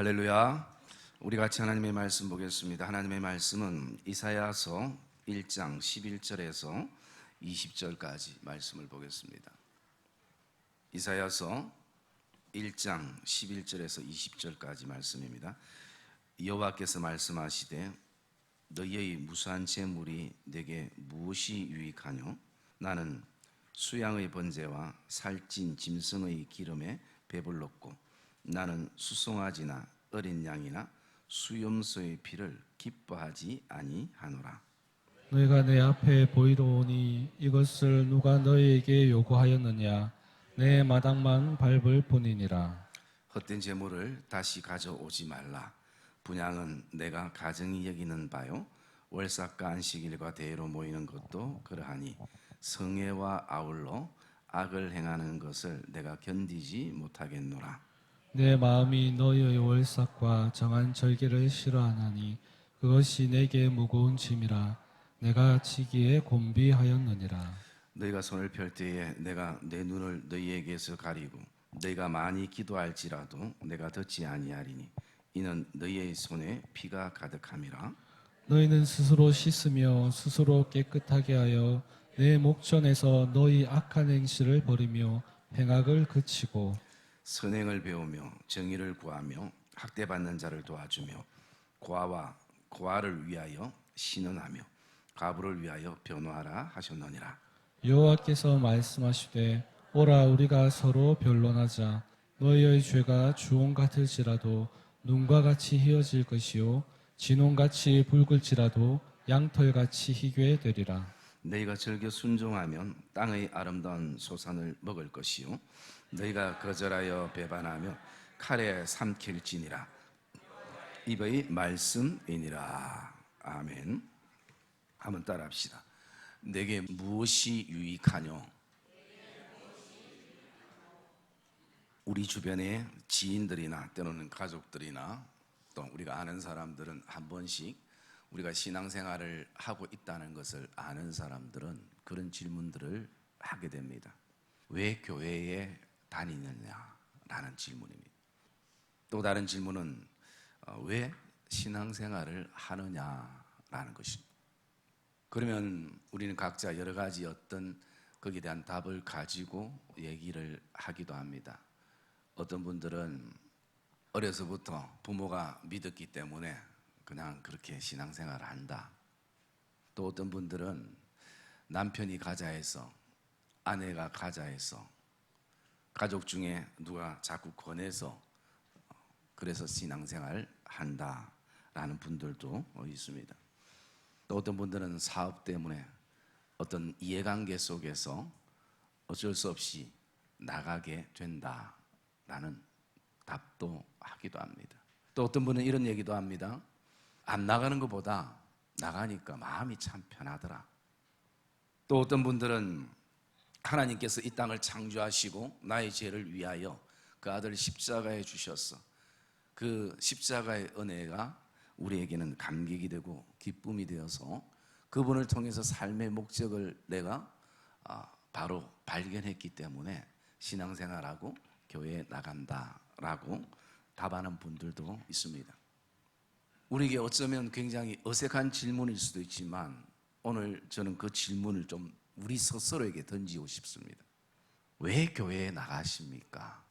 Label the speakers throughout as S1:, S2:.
S1: 할렐루야. 우리 같이 하나님의 말씀 보겠습니다. 하나님의 말씀은 이사야서 1장 11절에서 20절까지 말씀을 보겠습니다. 이사야서 1장 11절에서 20절까지 말씀입니다. 여호와께서 말씀하시되 너희의 무수한 재물이 내게 무엇이 유익하뇨? 나는 수양의 번제와 살찐 짐승의 기름에 배불렀고 나는 수송아지나 어린 양이나 수염소의 피를 기뻐하지 아니하노라.
S2: 너희가 내 앞에 보이로오니 이것을 누가 너희에게 요구하였느냐 내 마당만 밟을 뿐이니라
S1: 헛된 재물을 다시 가져오지 말라. 분양은 내가 가정이 여기는 바요. 월삭과 안식일과 대회로 모이는 것도 그러하니 성애와 아울러 악을 행하는 것을 내가 견디지 못하겠노라.
S2: 내 마음이 너희의 월삭과 정한 절기를 싫어하나니 그것이 내게 무거운 짐이라 내가 지기에 곤비하였느니라
S1: 너희가 손을 펼 때에 내가 내 눈을 너희에게서 가리고 너희가 많이 기도할지라도 내가 듣지 아니하리니 이는 너희의 손에 피가 가득함이라.
S2: 너희는 스스로 씻으며 스스로 깨끗하게 하여 내 목전에서 너희 악한 행실을 버리며 행악을 그치고
S1: 선행을 배우며 정의를 구하며 학대받는 자를 도와주며 고아와 고아를 위하여 신원하며 가부를 위하여 변호하라 하셨느니라.
S2: 여호와께서 말씀하시되 오라 우리가 서로 변론하자 너희의 죄가 주홍 같을지라도 눈과 같이 희어질 것이요 진홍같이 붉을지라도 양털같이 희게 되리라
S1: 너희가 즐겨 순종하면 땅의 아름다운 소산을 먹을 것이요 너희가 거절하여 배반하며 칼에 삼킬지니라. 이의 말씀이니라. 아멘. 한번 따라합시다. 내게 무엇이 유익하뇨? 우리 주변에 지인들이나 때로는 가족들이나 또 우리가 아는 사람들은 한 번씩 우리가 신앙생활을 하고 있다는 것을 아는 사람들은 그런 질문들을 하게 됩니다. 왜 교회에 다니느냐라는 질문입니다. 또 다른 질문은 어, 왜 신앙생활을 하느냐라는 것입니다. 그러면 우리는 각자 여러 가지 어떤 거기에 대한 답을 가지고 얘기를 하기도 합니다. 어떤 분들은 어려서부터 부모가 믿었기 때문에 그냥 그렇게 신앙생활을 한다. 또 어떤 분들은 남편이 가자 해서 아내가 가자 해서 가족 중에 누가 자꾸 권해서 그래서 신앙생활 한다라는 분들도 있습니다. 또 어떤 분들은 사업 때문에 어떤 이해관계 속에서 어쩔 수 없이 나가게 된다라는 답도 하기도 합니다. 또 어떤 분은 이런 얘기도 합니다. 안 나가는 것보다 나가니까 마음이 참 편하더라. 또 어떤 분들은 하나님께서 이 땅을 창조하시고 나의 죄를 위하여 그 아들 십자가에 주셨어. 그 십자가의 은혜가 우리에게는 감격이 되고 기쁨이 되어서 그분을 통해서 삶의 목적을 내가 아, 바로 발견했기 때문에 신앙생활하고 교회에 나간다라고 답하는 분들도 있습니다. 우리에게 어쩌면 굉장히 어색한 질문일 수도 있지만 오늘 저는 그 질문을 좀 우리 스스로에게 던지고 싶습니다. 왜 교회에 나가십니까?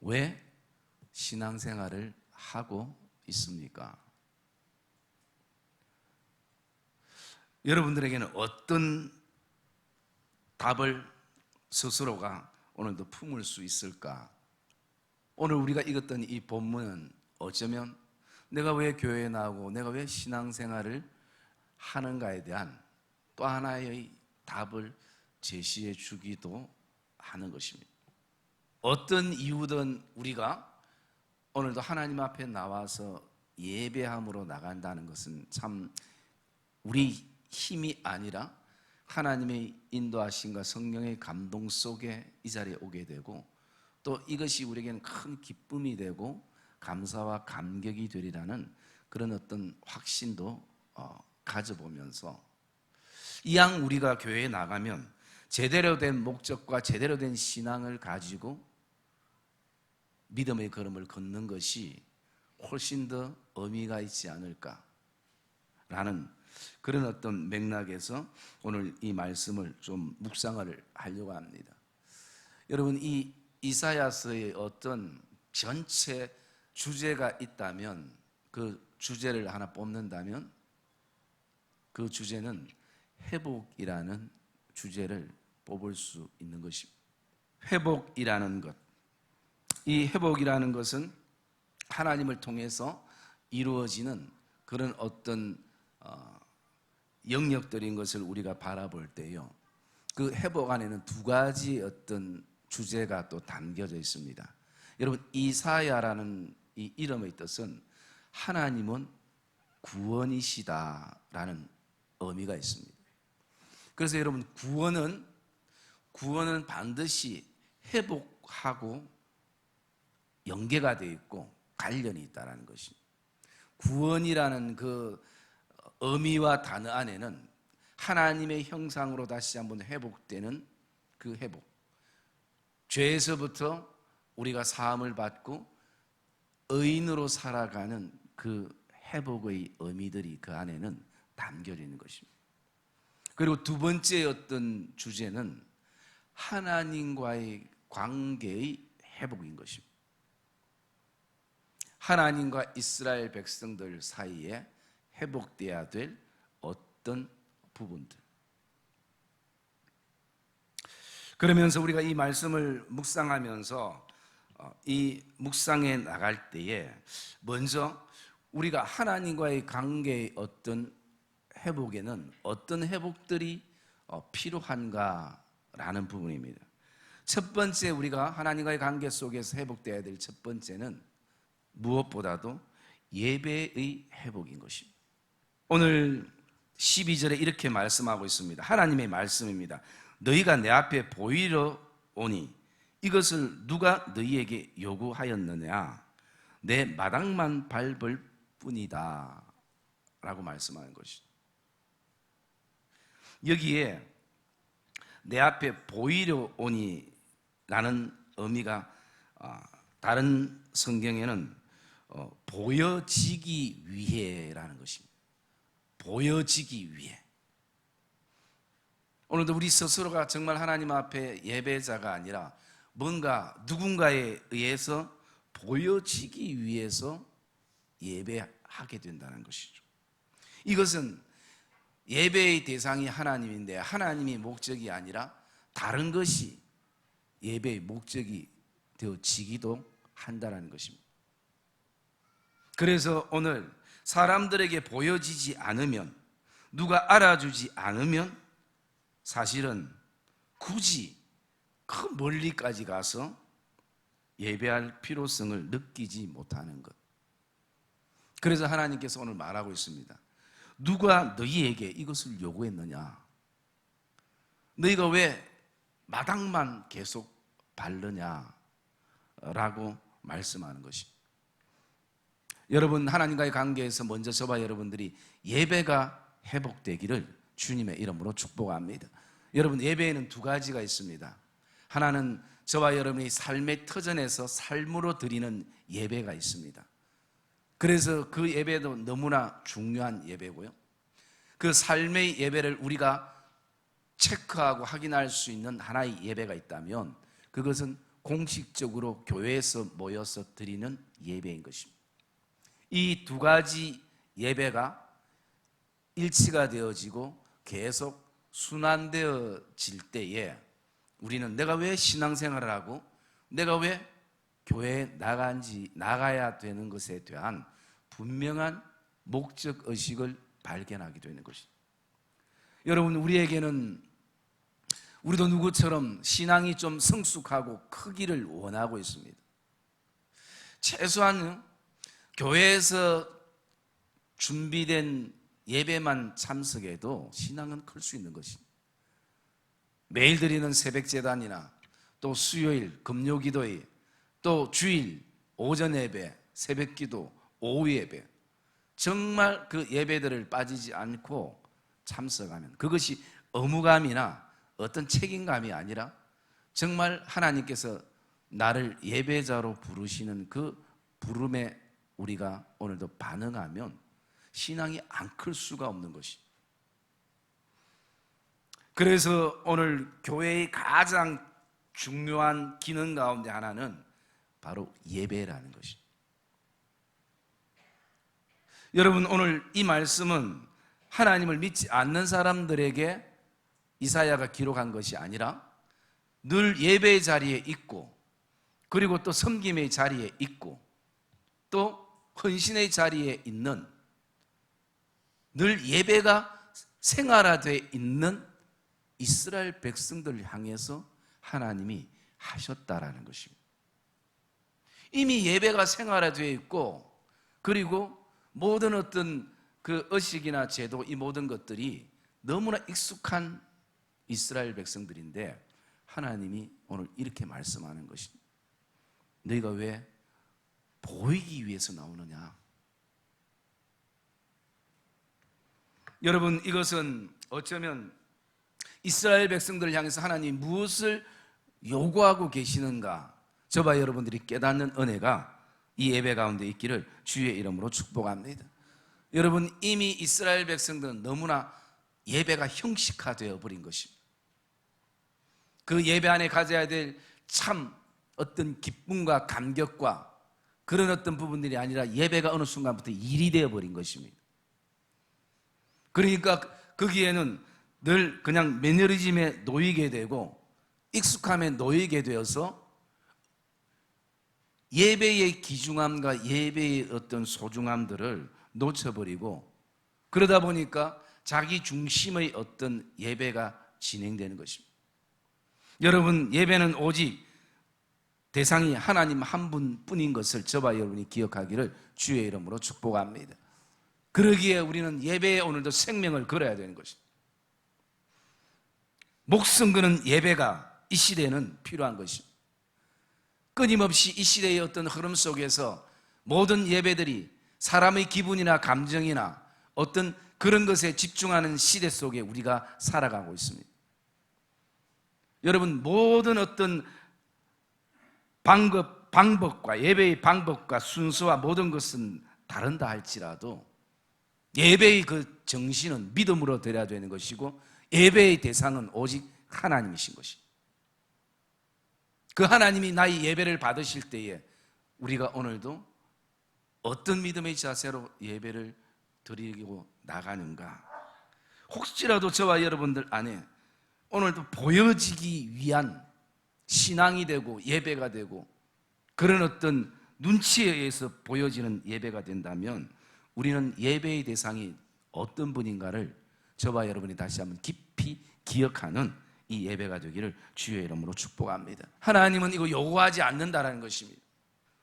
S1: 왜 신앙생활을 하고 있습니까? 여러분들에게는 어떤 답을 스스로가 오늘도 품을 수 있을까? 오늘 우리가 읽었던 이 본문은 어쩌면 내가 왜 교회에 나오고 내가 왜 신앙생활을 하는가에 대한 또 하나의 답을 제시해 주기도 하는 것입니다. 어떤 이유든 우리가 오늘도 하나님 앞에 나와서 예배함으로 나간다는 것은 참 우리 힘이 아니라 하나님의 인도하심과 성령의 감동 속에 이 자리에 오게 되고 또 이것이 우리에게는 큰 기쁨이 되고 감사와 감격이 되리라는 그런 어떤 확신도 어, 가져보면서 이왕 우리가 교회에 나가면 제대로 된 목적과 제대로 된 신앙을 가지고 믿음의 걸음을 걷는 것이 훨씬 더 의미가 있지 않을까라는 그런 어떤 맥락에서 오늘 이 말씀을 좀 묵상을 하려고 합니다. 여러분 이 이사야서의 어떤 전체 주제가 있다면 그 주제를 하나 뽑는다면 그 주제는 회복이라는 주제를 뽑을 수 있는 것입니다. 회복이라는 것. 이 회복이라는 것은 하나님을 통해서 이루어지는 그런 어떤 어, 영역들인 것을 우리가 바라볼 때요. 그 회복 안에는 두 가지 어떤 주제가 또 담겨져 있습니다. 여러분 이사야라는 이 이름의 뜻은 하나님은 구원이시다라는 의미가 있습니다. 그래서 여러분 구원은 구원은 반드시 회복하고 연계가 되어 있고 관련이 있다라는 것입니다. 구원이라는 그 의미와 단어 안에는 하나님의 형상으로 다시 한번 회복되는 그 회복. 죄에서부터 우리가 사함을 받고 의인으로 살아가는 그 회복의 의미들이 그 안에는 담겨져 있는 것입니다. 그리고 두 번째 어떤 주제는 하나님과의 관계의 회복인 것입니다. 하나님과 이스라엘 백성들 사이에 회복돼야 될 어떤 부분들. 그러면서 우리가 이 말씀을 묵상하면서 어, 이 묵상에 나갈 때에 먼저 우리가 하나님과의 관계의 어떤 회복에는 어떤 회복들이 어, 필요한가라는 부분입니다. 첫 번째 우리가 하나님과의 관계 속에서 회복돼야 될 첫 번째는 무엇보다도 예배의 회복인 것입니다. 오늘 12절에 이렇게 말씀하고 있습니다. 하나님의 말씀입니다. 너희가 내 앞에 보이러 오니 이것을 누가 너희에게 요구하였느냐? 내 마당만 밟을 뿐이다. 라고 말씀하는 것이죠. 여기에 내 앞에 보이려 오니 라는 의미가 아, 다른 성경에는 어, 보여지기 위해라는 것입니다. 보여지기 위해. 오늘도 우리 스스로가 정말 하나님 앞에 예배자가 아니라 뭔가 누군가에 의해서 보여지기 위해서 예배하게 된다는 것이죠. 이것은 예배의 대상이 하나님인데 하나님이 목적이 아니라 다른 것이 예배의 목적이 되어지기도 한다는 것입니다. 그래서 오늘 사람들에게 보여지지 않으면 누가 알아주지 않으면 사실은 굳이 그 멀리까지 가서 예배할 필요성을 느끼지 못하는 것. 그래서 하나님께서 오늘 말하고 있습니다. 누가 너희에게 이것을 요구했느냐? 너희가 왜 마당만 계속 바르냐? 라고 말씀하는 것입니다. 여러분, 하나님과의 관계에서 먼저 저와 여러분들이 예배가 회복되기를 주님의 이름으로 축복합니다. 여러분, 예배에는 두 가지가 있습니다. 하나는 저와 여러분이 삶의 터전에서 삶으로 드리는 예배가 있습니다. 그래서 그 예배도 너무나 중요한 예배고요. 그 삶의 예배를 우리가 체크하고 확인할 수 있는 하나의 예배가 있다면 그것은 공식적으로 교회에서 모여서 드리는 예배인 것입니다. 이 두 가지 예배가 일치가 되어지고 계속 순환되어질 때에 우리는 내가 왜 신앙생활을 하고 내가 왜 교회에 나간지 나가야 되는 것에 대한 분명한 목적 의식을 발견하게 되는 것입니다. 여러분 우리에게는 우리도 누구처럼 신앙이 좀 성숙하고 크기를 원하고 있습니다. 최소한 교회에서 준비된 예배만 참석해도 신앙은 클 수 있는 것입니다. 매일 드리는 새벽 재단이나 또 수요일 금요 기도회 또 주일 오전 예배 새벽 기도 오후 예배 정말 그 예배들을 빠지지 않고 참석하면 그것이 의무감이나 어떤 책임감이 아니라 정말 하나님께서 나를 예배자로 부르시는 그 부름에 우리가 오늘도 반응하면 신앙이 안 클 수가 없는 것이. 그래서 오늘 교회의 가장 중요한 기능 가운데 하나는 바로 예배라는 것이. 여러분 오늘 이 말씀은 하나님을 믿지 않는 사람들에게 이사야가 기록한 것이 아니라 늘 예배의 자리에 있고 그리고 또 섬김의 자리에 있고 또 헌신의 자리에 있는 늘 예배가 생활화되어 있는 이스라엘 백성들을 향해서 하나님이 하셨다라는 것입니다. 이미 예배가 생활화되어 있고 그리고 모든 어떤 그 의식이나 제도 이 모든 것들이 너무나 익숙한 이스라엘 백성들인데 하나님이 오늘 이렇게 말씀하는 것입니다. 너희가 왜 보이기 위해서 나오느냐? 여러분 이것은 어쩌면 이스라엘 백성들을 향해서 하나님 무엇을 요구하고 계시는가? 저와 여러분들이 깨닫는 은혜가 이 예배 가운데 있기를 주의 이름으로 축복합니다. 여러분 이미 이스라엘 백성들은 너무나 예배가 형식화되어 버린 것입니다. 그 예배 안에 가져야 될 참 어떤 기쁨과 감격과 그런 어떤 부분들이 아니라 예배가 어느 순간부터 일이 되어 버린 것입니다. 그러니까 거기에는 늘 그냥 매너리즘에 놓이게 되고 익숙함에 놓이게 되어서 예배의 귀중함과 예배의 어떤 소중함들을 놓쳐버리고 그러다 보니까 자기 중심의 어떤 예배가 진행되는 것입니다. 여러분, 예배는 오직 대상이 하나님 한 분뿐인 것을 저와 여러분이 기억하기를 주의 이름으로 축복합니다. 그러기에 우리는 예배에 오늘도 생명을 걸어야 되는 것입니다. 목숨 거는 예배가 이 시대에는 필요한 것입니다. 끊임없이 이 시대의 어떤 흐름 속에서 모든 예배들이 사람의 기분이나 감정이나 어떤 그런 것에 집중하는 시대 속에 우리가 살아가고 있습니다. 여러분 모든 어떤 방법, 방법과 예배의 방법과 순서와 모든 것은 다른다 할지라도 예배의 그 정신은 믿음으로 드려야 되는 것이고 예배의 대상은 오직 하나님이신 것이. 그 하나님이 나의 예배를 받으실 때에 우리가 오늘도 어떤 믿음의 자세로 예배를 드리고 나가는가? 혹시라도 저와 여러분들 안에 오늘도 보여지기 위한 신앙이 되고 예배가 되고 그런 어떤 눈치에 의해서 보여지는 예배가 된다면 우리는 예배의 대상이 어떤 분인가를 저와 여러분이 다시 한번 깊이 기억하는 이 예배가 되기를 주의 이름으로 축복합니다. 하나님은 이거 요구하지 않는다라는 것입니다.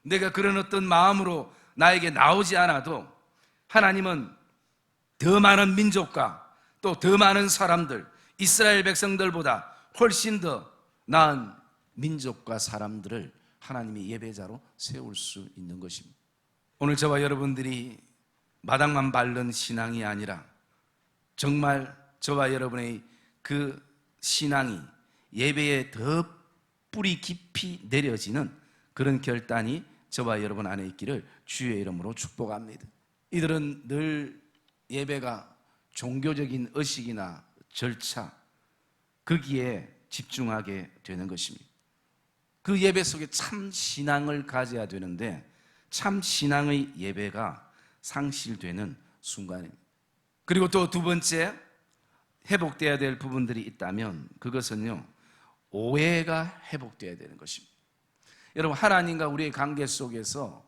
S1: 내가 그런 어떤 마음으로 나에게 나오지 않아도 하나님은 더 많은 민족과 또 더 많은 사람들, 이스라엘 백성들보다 훨씬 더 나은 민족과 사람들을 하나님이 예배자로 세울 수 있는 것입니다. 오늘 저와 여러분들이 마당만 밟는 신앙이 아니라 정말 저와 여러분의 그 신앙이 예배에 더 뿌리 깊이 내려지는 그런 결단이 저와 여러분 안에 있기를 주의 이름으로 축복합니다. 이들은 늘 예배가 종교적인 의식이나 절차 거기에 집중하게 되는 것입니다. 그 예배 속에 참 신앙을 가져야 되는데 참 신앙의 예배가 상실되는 순간입니다. 그리고 또 두 번째 회복돼야 될 부분들이 있다면 그것은요 오해가 회복돼야 되는 것입니다. 여러분 하나님과 우리의 관계 속에서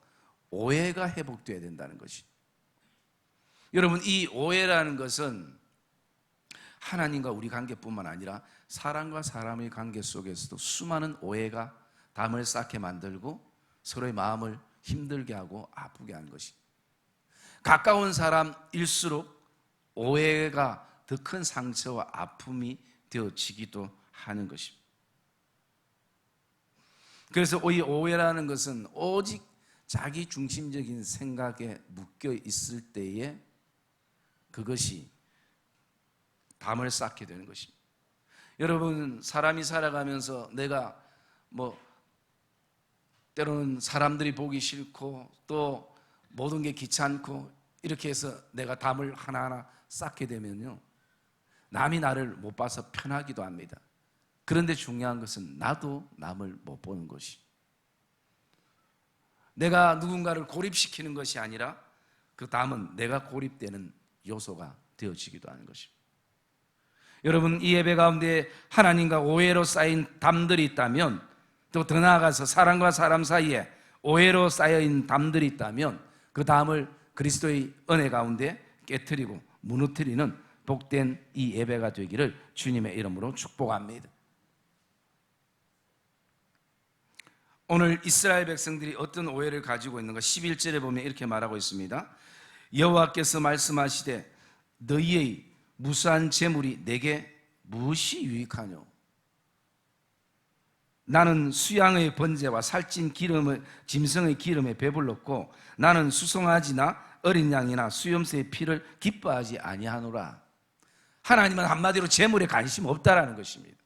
S1: 오해가 회복돼야 된다는 것이. 여러분 이 오해라는 것은 하나님과 우리 관계뿐만 아니라 사람과 사람의 관계 속에서도 수많은 오해가 담을 쌓게 만들고 서로의 마음을 힘들게 하고 아프게 하는 것이. 가까운 사람일수록 오해가 더 큰 상처와 아픔이 되어지기도 하는 것입니다. 그래서 이 오해라는 것은 오직 자기 중심적인 생각에 묶여 있을 때에 그것이 담을 쌓게 되는 것입니다. 여러분, 사람이 살아가면서 내가 뭐 때로는 사람들이 보기 싫고 또 모든 게 귀찮고 이렇게 해서 내가 담을 하나하나 쌓게 되면요. 남이 나를 못 봐서 편하기도 합니다. 그런데 중요한 것은 나도 남을 못 보는 것이. 내가 누군가를 고립시키는 것이 아니라 그 담은 내가 고립되는 요소가 되어지기도 하는 것입니다. 여러분 이 예배 가운데 하나님과 오해로 쌓인 담들이 있다면 또 더 나아가서 사람과 사람 사이에 오해로 쌓여있는 담들이 있다면 그 담을 그리스도의 은혜 가운데 깨뜨리고 무너뜨리는 복된 이 예배가 되기를 주님의 이름으로 축복합니다. 오늘 이스라엘 백성들이 어떤 오해를 가지고 있는가 11절에 보면 이렇게 말하고 있습니다. 여호와께서 말씀하시되 너희의 무수한 재물이 내게 무엇이 유익하뇨? 나는 수양의 번제와 살찐 기름의 짐승의 기름에 배불렀고 나는 수송아지나 어린 양이나 수염새의 피를 기뻐하지 아니하노라. 하나님은 한마디로 재물에 관심 없다라는 것입니다.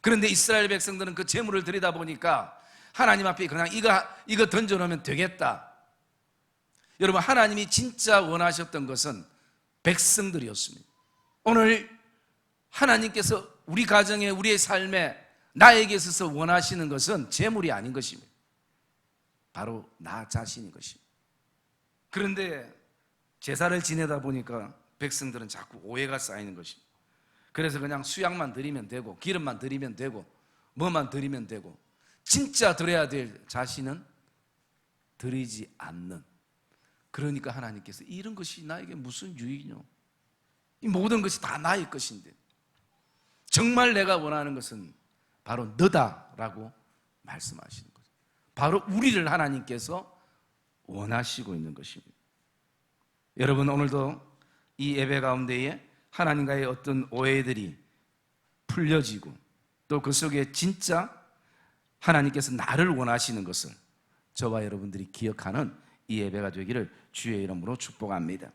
S1: 그런데 이스라엘 백성들은 그 재물을 들이다 보니까 하나님 앞에 그냥 이거 이거 던져 놓으면 되겠다. 여러분 하나님이 진짜 원하셨던 것은 백성들이었습니다. 오늘 하나님께서 우리 가정에 우리의 삶에 나에게 있어서 원하시는 것은 재물이 아닌 것입니다. 바로 나 자신인 것입니다. 그런데 제사를 지내다 보니까 백성들은 자꾸 오해가 쌓이는 것입니다. 그래서 그냥 수양만 드리면 되고 기름만 드리면 되고 뭐만 드리면 되고 진짜 드려야 될 자신은 드리지 않는 그러니까 하나님께서 이런 것이 나에게 무슨 유익이뇨? 이 모든 것이 다 나의 것인데 정말 내가 원하는 것은 바로 너다라고 말씀하시는 거죠. 바로 우리를 하나님께서 원하시고 있는 것입니다. 여러분 오늘도 이 예배 가운데에 하나님과의 어떤 오해들이 풀려지고 또 그 속에 진짜 하나님께서 나를 원하시는 것을 저와 여러분들이 기억하는 이 예배가 되기를 주의 이름으로 축복합니다.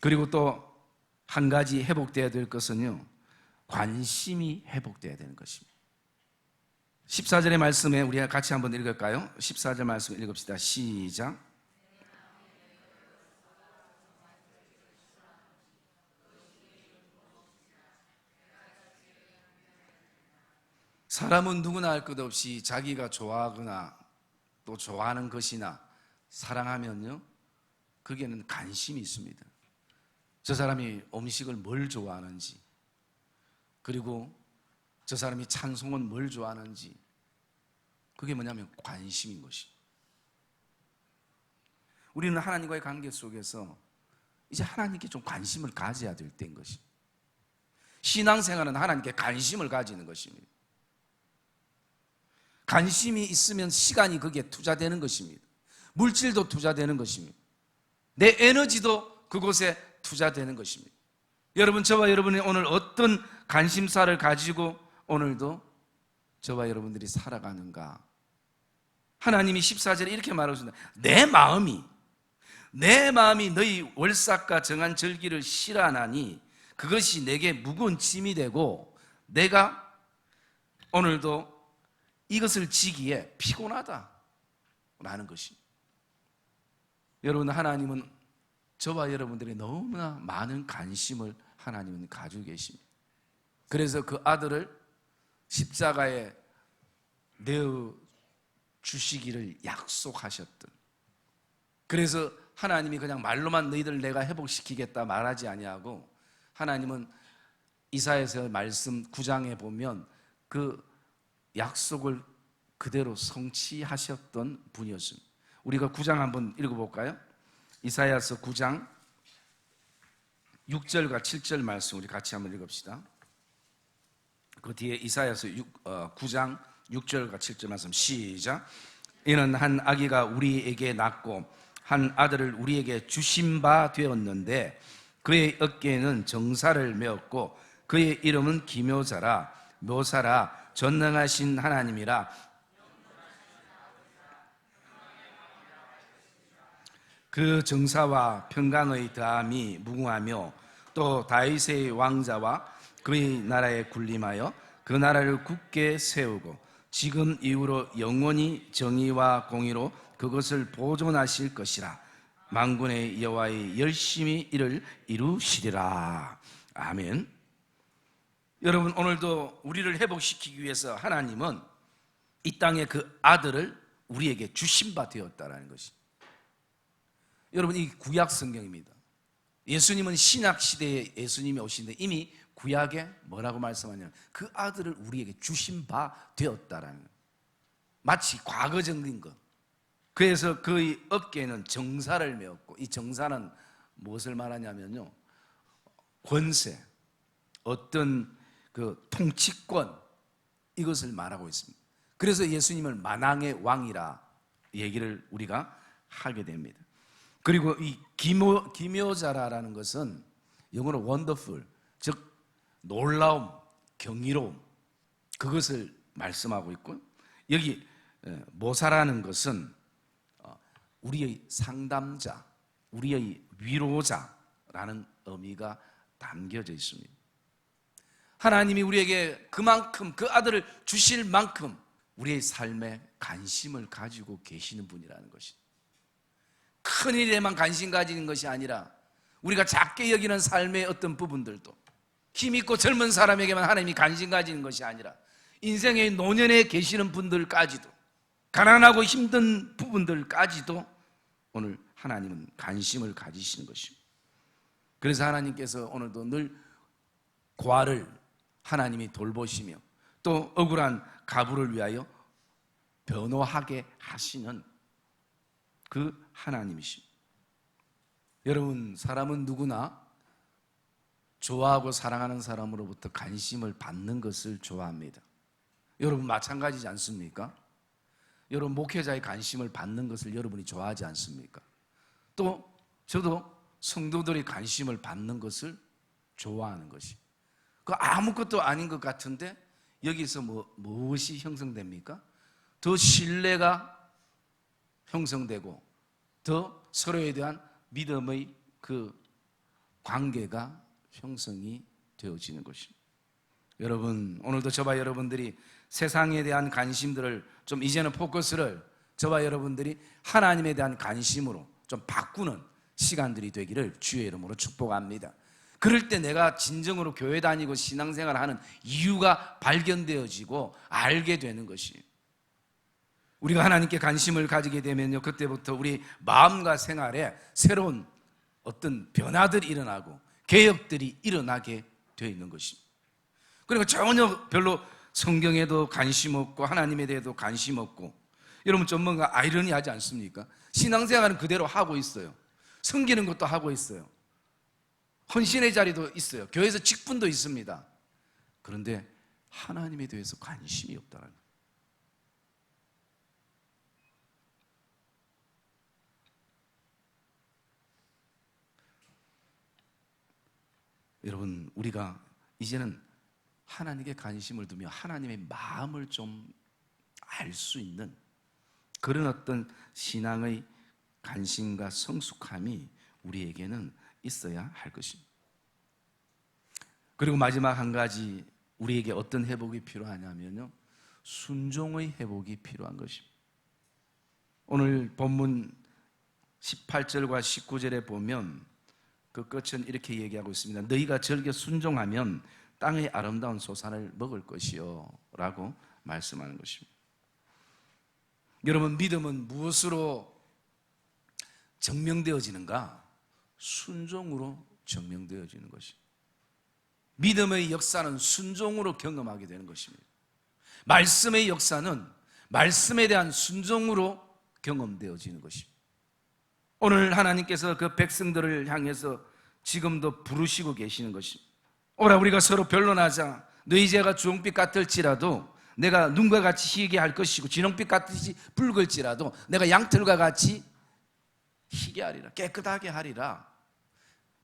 S1: 그리고 또 한 가지 회복되어야 될 것은요. 관심이 회복되어야 되는 것입니다. 14절의 말씀에 우리가 같이 한번 읽을까요? 14절 말씀 읽읍시다. 시작. 사람은 누구나 할 것 없이 자기가 좋아하거나 또 좋아하는 것이나 사랑하면요, 그게는 관심이 있습니다. 저 사람이 음식을 뭘 좋아하는지, 그리고 저 사람이 찬송은 뭘 좋아하는지, 그게 뭐냐면 관심인 것이. 우리는 하나님과의 관계 속에서 이제 하나님께 좀 관심을 가져야 될 때인 것이. 신앙생활은 하나님께 관심을 가지는 것입니다. 관심이 있으면 시간이 거기에 투자되는 것입니다. 물질도 투자되는 것입니다. 내 에너지도 그곳에 투자되는 것입니다. 여러분, 저와 여러분이 오늘 어떤 관심사를 가지고 오늘도 저와 여러분들이 살아가는가? 하나님이 14절에 이렇게 말하십니다. 내 마음이, 내 마음이 너희 월삭과 정한 절기를 싫어하나니 그것이 내게 무거운 짐이 되고 내가 오늘도 이것을 지기에 피곤하다. 라는 것이. 여러분, 하나님은 저와 여러분들이 너무나 많은 관심을 하나님은 가지고 계십니다. 그래서 그 아들을 십자가에 내어 주시기를 약속하셨던. 그래서 하나님이 그냥 말로만 너희들 내가 회복시키겠다 말하지 아니하고 하나님은 이사에서 말씀 9장에 보면 그 약속을 그대로 성취하셨던 분이었습니다. 우리가 9장 한번 읽어볼까요? 이사야서 9장 6절과 7절 말씀 우리 같이 한번 읽읍시다. 그 뒤에 이사야서 6, 어, 9장 6절과 7절 말씀 시작. 이는 한 아기가 우리에게 낳고 한 아들을 우리에게 주신 바 되었는데 그의 어깨에는 정사를 메었고 그의 이름은 기묘자라 묘사라 전능하신 하나님이라. 그 정사와 평강의 다함이 무궁하며 또 다윗의 왕자와 그의 나라에 군림하여 그 나라를 굳게 세우고 지금 이후로 영원히 정의와 공의로 그것을 보존하실 것이라. 만군의 여호와의 열심히 이를 이루시리라. 아멘. 여러분 오늘도 우리를 회복시키기 위해서 하나님은 이 땅에 그 아들을 우리에게 주신 바 되었다라는 것이. 여러분 이 구약 성경입니다. 예수님은 신약 시대에 예수님이 오신데 이미 구약에 뭐라고 말씀하냐면 그 아들을 우리에게 주신 바 되었다라는 거예요. 마치 과거적인 것. 그래서 그의 어깨에는 정사를 메었고 이 정사는 무엇을 말하냐면요. 권세, 어떤 그 통치권 이것을 말하고 있습니다. 그래서 예수님을 만왕의 왕이라 얘기를 우리가 하게 됩니다. 그리고 이 기묘, 기묘자라라는 것은 영어로 wonderful, 즉 놀라움, 경이로움 그것을 말씀하고 있고 여기 에, 모사라는 것은 어, 우리의 상담자, 우리의 위로자라는 의미가 담겨져 있습니다. 하나님이 우리에게 그만큼 그 아들을 주실 만큼 우리의 삶에 관심을 가지고 계시는 분이라는 것이 큰 일에만 관심 가지는 것이 아니라 우리가 작게 여기는 삶의 어떤 부분들도 힘 있고 젊은 사람에게만 하나님이 관심 가지는 것이 아니라 인생의 노년에 계시는 분들까지도 가난하고 힘든 부분들까지도 오늘 하나님은 관심을 가지시는 것입니다. 그래서 하나님께서 오늘도 늘 고아를 하나님이 돌보시며 또 억울한 가부를 위하여 변호하게 하시는 그 하나님이십니다. 여러분, 사람은 누구나 좋아하고 사랑하는 사람으로부터 관심을 받는 것을 좋아합니다. 여러분, 마찬가지지 않습니까? 여러분, 목회자의 관심을 받는 것을 여러분이 좋아하지 않습니까? 또, 저도 성도들의 관심을 받는 것을 좋아하는 것이. 그 아무것도 아닌 것 같은데 여기서 뭐, 무엇이 형성됩니까? 더 신뢰가 형성되고 더 서로에 대한 믿음의 그 관계가 형성이 되어지는 것입니다. 여러분, 오늘도 저와 여러분들이 세상에 대한 관심들을 좀 이제는 포커스를 저와 여러분들이 하나님에 대한 관심으로 좀 바꾸는 시간들이 되기를 주의 이름으로 축복합니다. 그럴 때 내가 진정으로 교회 다니고 신앙생활을 하는 이유가 발견되어지고 알게 되는 것이에요. 우리가 하나님께 관심을 가지게 되면요, 그때부터 우리 마음과 생활에 새로운 어떤 변화들이 일어나고 개혁들이 일어나게 되어 있는 것입니다. 그러니까 전혀 별로 성경에도 관심 없고 하나님에 대해도 관심 없고 여러분 좀 뭔가 아이러니하지 않습니까? 신앙생활은 그대로 하고 있어요. 섬기는 것도 하고 있어요. 헌신의 자리도 있어요. 교회에서 직분도 있습니다. 그런데 하나님에 대해서 관심이 없다는 거예요. 여러분, 우리가 이제는 하나님께 관심을 두며 하나님의 마음을 좀 알 수 있는 그런 어떤 신앙의 관심과 성숙함이 우리에게는 있어야 할 것입니다. 그리고 마지막 한 가지 우리에게 어떤 회복이 필요하냐면요. 순종의 회복이 필요한 것입니다. 오늘 본문 18절과 19절에 보면 그 끝은 이렇게 얘기하고 있습니다. 너희가 절개 순종하면 땅의 아름다운 소산을 먹을 것이요. 라고 말씀하는 것입니다. 여러분, 믿음은 무엇으로 증명되어지는가? 순종으로 증명되어지는 것입니다. 믿음의 역사는 순종으로 경험하게 되는 것입니다. 말씀의 역사는 말씀에 대한 순종으로 경험되어지는 것입니다. 오늘 하나님께서 그 백성들을 향해서 지금도 부르시고 계시는 것입니다. 오라 우리가 서로 변론하자. 너희 죄가 주홍빛 같을지라도 내가 눈과 같이 희게 할 것이고 진홍빛 같이 붉을지라도 내가 양털과 같이 희게 하리라. 깨끗하게 하리라.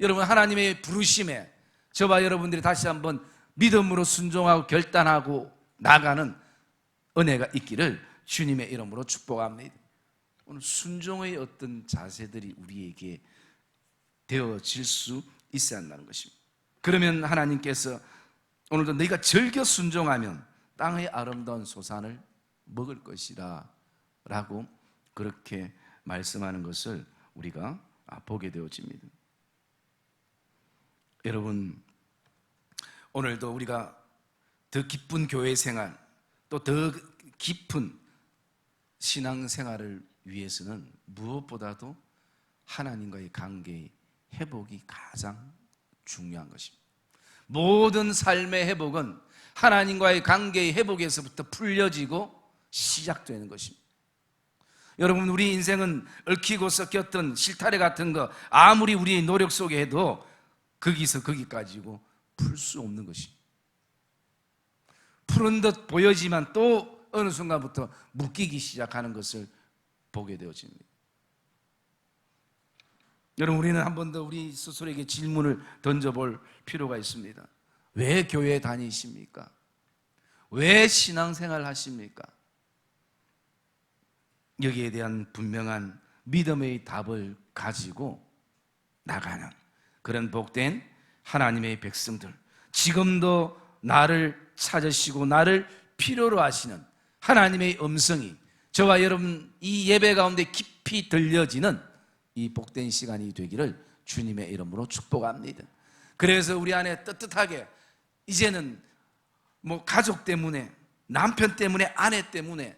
S1: 여러분 하나님의 부르심에 저와 여러분들이 다시 한번 믿음으로 순종하고 결단하고 나가는 은혜가 있기를 주님의 이름으로 축복합니다. 오늘 순종의 어떤 자세들이 우리에게 되어질 수 있어야 한다는 것입니다. 그러면 하나님께서 오늘도 너희가 즐겨 순종하면 땅의 아름다운 소산을 먹을 것이다 라고 그렇게 말씀하는 것을 우리가 아, 보게 되어집니다. 여러분 오늘도 우리가 더 기쁜 교회 생활 또 더 깊은 신앙 생활을 위해서는 무엇보다도 하나님과의 관계의 회복이 가장 중요한 것입니다. 모든 삶의 회복은 하나님과의 관계의 회복에서부터 풀려지고 시작되는 것입니다. 여러분 우리 인생은 얽히고 섞였던 실타래 같은 거 아무리 우리 노력 속에 해도 거기서 거기까지고 풀 수 없는 것입니다. 푸른 듯 보여지만 또 어느 순간부터 묶이기 시작하는 것을 보게 되어집니다. 여러분 우리는 한 번 더 우리 스스로에게 질문을 던져볼 필요가 있습니다. 왜 교회 다니십니까? 왜 신앙생활 하십니까? 여기에 대한 분명한 믿음의 답을 가지고 나가는 그런 복된 하나님의 백성들 지금도 나를 찾으시고 나를 필요로 하시는 하나님의 음성이 저와 여러분 이 예배 가운데 깊이 들려지는 이 복된 시간이 되기를 주님의 이름으로 축복합니다. 그래서 우리 안에 떳떳하게 이제는 뭐 가족 때문에 남편 때문에 아내 때문에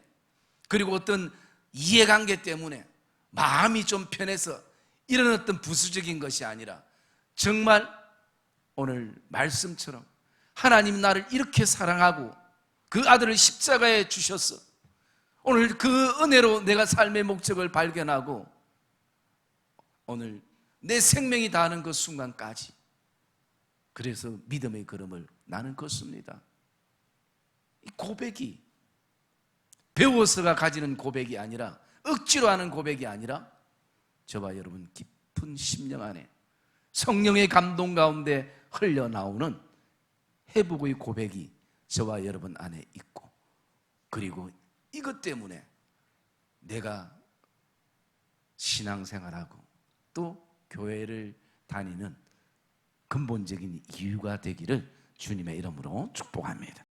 S1: 그리고 어떤 이해관계 때문에 마음이 좀 편해서 이런 어떤 부수적인 것이 아니라 정말 오늘 말씀처럼 하나님 나를 이렇게 사랑하고 그 아들을 십자가에 주셨어. 오늘 그 은혜로 내가 삶의 목적을 발견하고 오늘 내 생명이 다하는 그 순간까지 그래서 믿음의 걸음을 나는 걷습니다. 이 고백이 배워서가 가지는 고백이 아니라 억지로 하는 고백이 아니라 저와 여러분 깊은 심령 안에 성령의 감동 가운데 흘러나오는 회복의 고백이 저와 여러분 안에 있고 그리고 이것 때문에 내가 신앙생활하고 또 교회를 다니는 근본적인 이유가 되기를 주님의 이름으로 축복합니다.